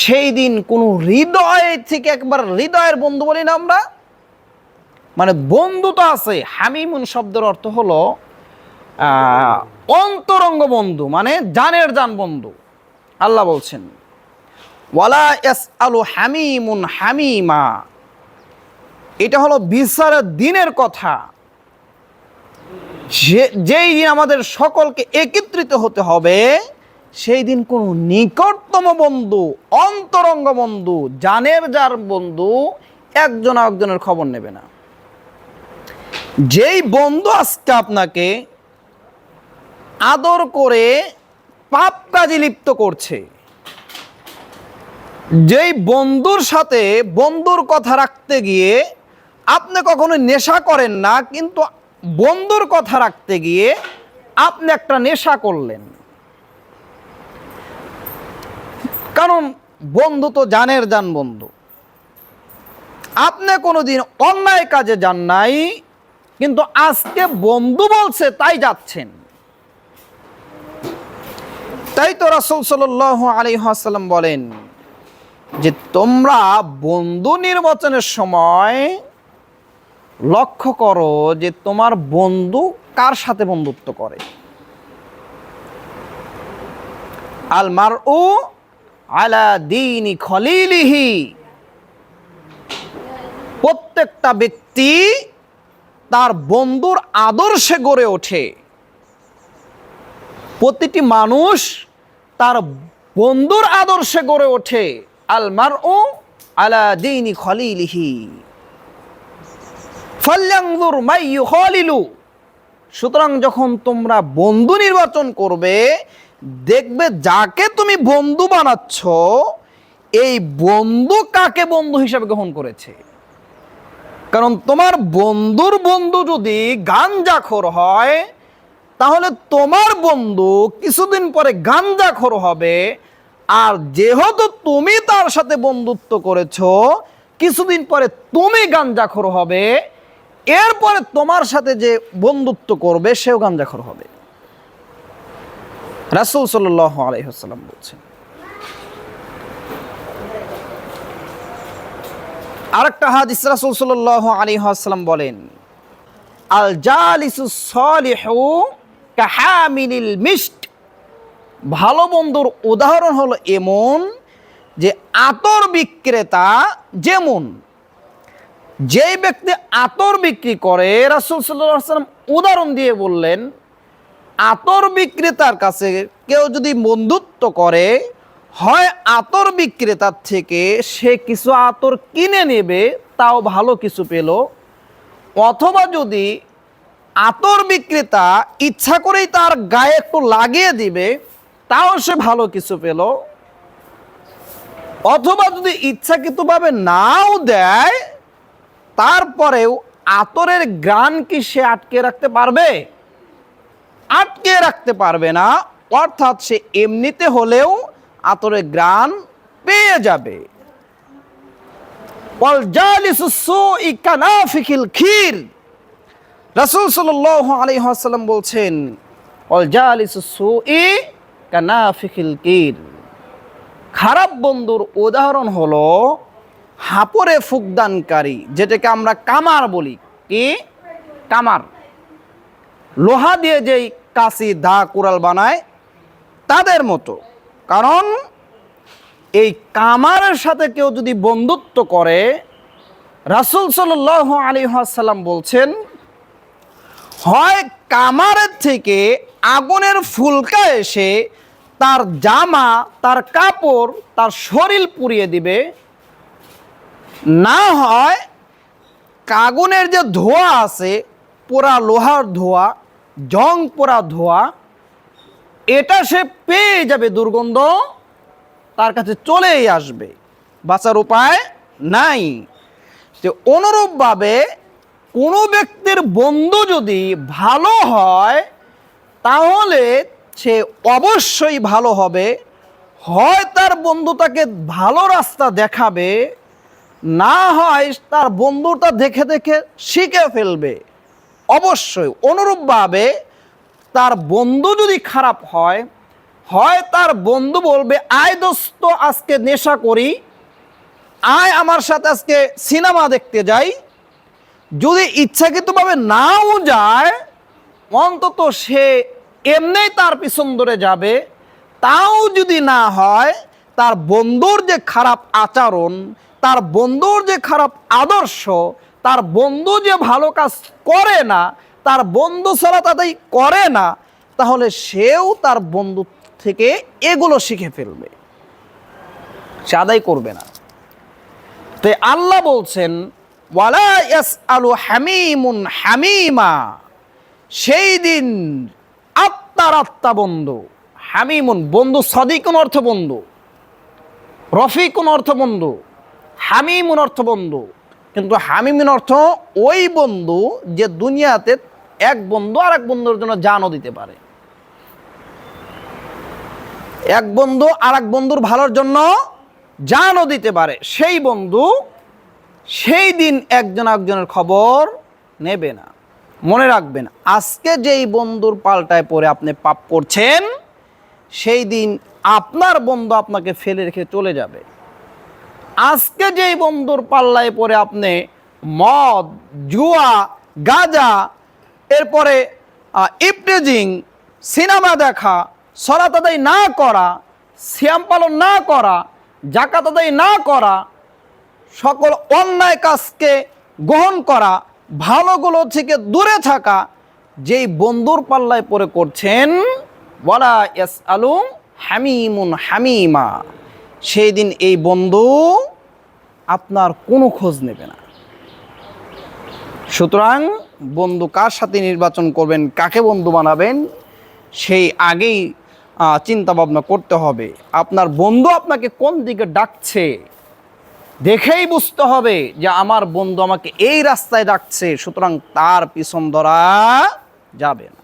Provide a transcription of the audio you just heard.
সেই দিন কোনো হৃদয় থেকে একবার হৃদয়ের বন্ধু বলি না আমরা। মানে বন্ধু তো আছে, হামিমুন শব্দের অর্থ হলো অন্তরঙ্গ বন্ধু মানে জানের জান বন্ধু। আল্লাহ বলছেন, ওয়ালা এস আলু হামিমুন হামিমা। এটা হলো বিচারের দিনের কথা। যেই দিন আমাদের সকলকে একত্রিত হতে হবে। সেই দিন কোনো নিকটতম বন্ধু, অন্তরঙ্গ বন্ধু জানের যার বন্ধু একজন একজনের খবর নেবে না। যেই বন্ধু আজকে আপনাকে আদর করে পাপ কাজে লিপ্ত করছে, যেই বন্ধুর সাথে বন্ধুর কথা রাখতে গিয়ে আপনি কখনো নেশা করেন না, কিন্তু বন্ধুর কথা রাখতে গিয়ে আপনি একটা নেশা করলেন। কারণ বন্ধু তো জানের যান বন্ধু। আপনি কোনোদিন অন্যায় কাজে যান নাই, কিন্তু আজকে বন্ধু বলছে তাই যাচ্ছেন। তাই তো রাসূল সাল্লাল্লাহু আলাইহি ওয়াসাল্লাম বলেন যে তোমরা বন্ধু নির্বাচনের সময় লক্ষ্য করো যে তোমার বন্ধু কার সাথে বন্ধুত্ব করে? আল মার ও আলা দিনি খলিলিহি। প্রত্যেকটা ব্যক্তি তার বন্ধুর আদর্শে গড়ে ওঠে। প্রতিটি মানুষ তার বন্ধুর আদর্শে গড়ে ওঠে। আল মার ও আলা দিনি খলিলিহি। খলিলু। সুতরাং যখন তোমরা বন্ধু নির্বাচন করবে, দেখবে যাকে তুমি বন্ধু বানাচ্ছ, এই বন্ধু কাকে বন্ধু হিসাবে গ্রহণ করেছে? কারণ তোমার বন্ধুর বন্ধু যদি গাঞ্জাখোর হয়, তাহলে তোমার বন্ধু কিছুদিন পরে গাঞ্জাখোর হবে। আর যেহেতু তুমি তার সাথে বন্ধুত্ব করেছ, কিছুদিন পরে তুমি গাঞ্জাখোর হবে। এরপরে তোমার সাথে যে বন্ধুত্ব করবে সেও গাঞ্জাখোর হবে। রাসূল সাল্লাল্লাহু আলাইহি ওয়াসাল্লাম বলছেন। আরেকটা হাদিস রাসূল সাল্লাল্লাহু আলাইহি ওয়াসাল্লাম বলেন, আল জালিসু সালিহু কাহামিনিল মিষ্ট ভালো বন্ধুর উদাহরণ হলো এমন যে আতর বিক্রেতা যেমন যেই ব্যক্তি আতর বিক্রি করে, রাসূল ওয়াসাল্লাম উদাহরণ দিয়ে বললেন, আতর বিক্রেতার কাছে কেউ যদি বন্ধুত্ব করে, হয় আতর বিক্রেতার থেকে সে কিছু আতর কিনে নেবে, তাও ভালো কিছু পেল, অথবা যদি আতর বিক্রেতা ইচ্ছা করেই তার গায়ে একটু লাগিয়ে দিবে, তাও সে ভালো কিছু পেল, অথবা যদি ইচ্ছাকৃতভাবে নাও দেয় তারপরেও আতরের গ্রান কি সে আটকে রাখতে পারবে? আটকে রাখতে পারবে না, অর্থাৎ সে এমনিতে হলেও আতরের গ্রান পেয়ে যাবে। রাসূল সাল্লাল্লাহু আলাইহি ওয়াসাল্লাম বলছেন খারাপ বন্ধুর উদাহরণ হলো হাপরে ফুকদানকারী, যেটাকে আমরা কামার বলি। কি? কামার। লোহা দিয়ে যেই কাশি দা কুড়াল বানায়, তাদের মতো। কারণ, এই কামারের সাথে কেউ যদি বন্ধুত্ব করে, রাসুল সাল আলী সাল্লাম বলছেন, হয় কামারের থেকে আগুনের ফুলকা এসে তার জামা, তার কাপড়, তার শরীর পুড়িয়ে দিবে না হয় কাগুনের যে ধোঁয়া আছে, পোড়া লোহার ধোঁয়া, জং পোড়া ধোঁয়া, এটা সে পেয়ে যাবে দুর্গন্ধ, তার কাছে চলেই আসবে। বাঁচার উপায় নাই। যে অনুরূপভাবে কোনো ব্যক্তির বন্ধু যদি ভালো হয়, তাহলে সে অবশ্যই ভালো হবে। হয় তার বন্ধু তাকে ভালো রাস্তা দেখাবে না হয় তার বন্ধুটা দেখে দেখে শিখে ফেলবে। অবশ্যই অনুরূপভাবে তার বন্ধু যদি খারাপ হয় হয় তার বন্ধু বলবে, আয় দোস্ত, আজকে নেশা করি। আয় আমার সাথে আজকে সিনেমা দেখতে যাই। যদি ইচ্ছাকৃতভাবে নাও যায়, অন্তত সে এমনিই তার পিছন ধরে যাবে। তাও যদি না হয়, তার বন্ধুর যে খারাপ আচরণ তার বন্ধুর যে খারাপ আদর্শ, তার বন্ধু যে ভালো কাজ করে না, তার বন্ধু ছাড়া তাদের করে না, তাহলে সেও তার বন্ধু থেকে এগুলো শিখে ফেলবে। সে আদায় করবে না। তো আল্লাহ বলছেন, ওয়ালা আলু হামিমুন হামিমা সেই দিন আত্মার আত্মা বন্ধু, হামিমুন বন্ধু, সদিকুন অর্থ বন্ধু, রফিকুন অর্থ বন্ধু হামিমুন অর্থ বন্ধু। কিন্তু হামিমুন অর্থ ওই বন্ধু যে দুনিয়াতে এক বন্ধু আর এক বন্ধুর জন্য জানও দিতে পারে। এক বন্ধু আর এক বন্ধুর ভালোর জন্য জানও দিতে পারে। সেই বন্ধু সেই দিন একজন একজনের খবর নেবে না। মনে রাখবেন, আজকে যেই বন্ধুর পাল্টায় পরে আপনি পাপ করছেন, সেই দিন আপনার বন্ধু আপনাকে ফেলে রেখে চলে যাবে। আজকে যেই বন্ধুর পাল্লায় পরে আপনি মদ, জুয়া, গাজা, এরপরে ইপটেজিং সিনেমা দেখা, সলাত আদায় না করা শ্যাম পালন না করা জাকাত আদায় না করা, সকল অন্যায় কাজকে গ্রহণ করা, ভালোগুলো থেকে দূরে থাকা, যেই বন্ধুর পাল্লায় পরে করছেন, ওয়ালা ইয়াস আলু হামিমুন হামিমা। সেই দিন এই বন্ধু আপনার কোনো খোঁজ নেবে না। সুতরাং বন্ধু কার সাথে নির্বাচন করবেন, কাকে বন্ধু বানাবেন, সেই আগেই চিন্তা ভাবনা করতে হবে। আপনার বন্ধু আপনাকে কোন দিকে ডাকছে, দেখেই বুঝতে হবে যে আমার বন্ধু আমাকে এই রাস্তায় ডাকছে, সুতরাং তার পিছন ধরা যাবে না।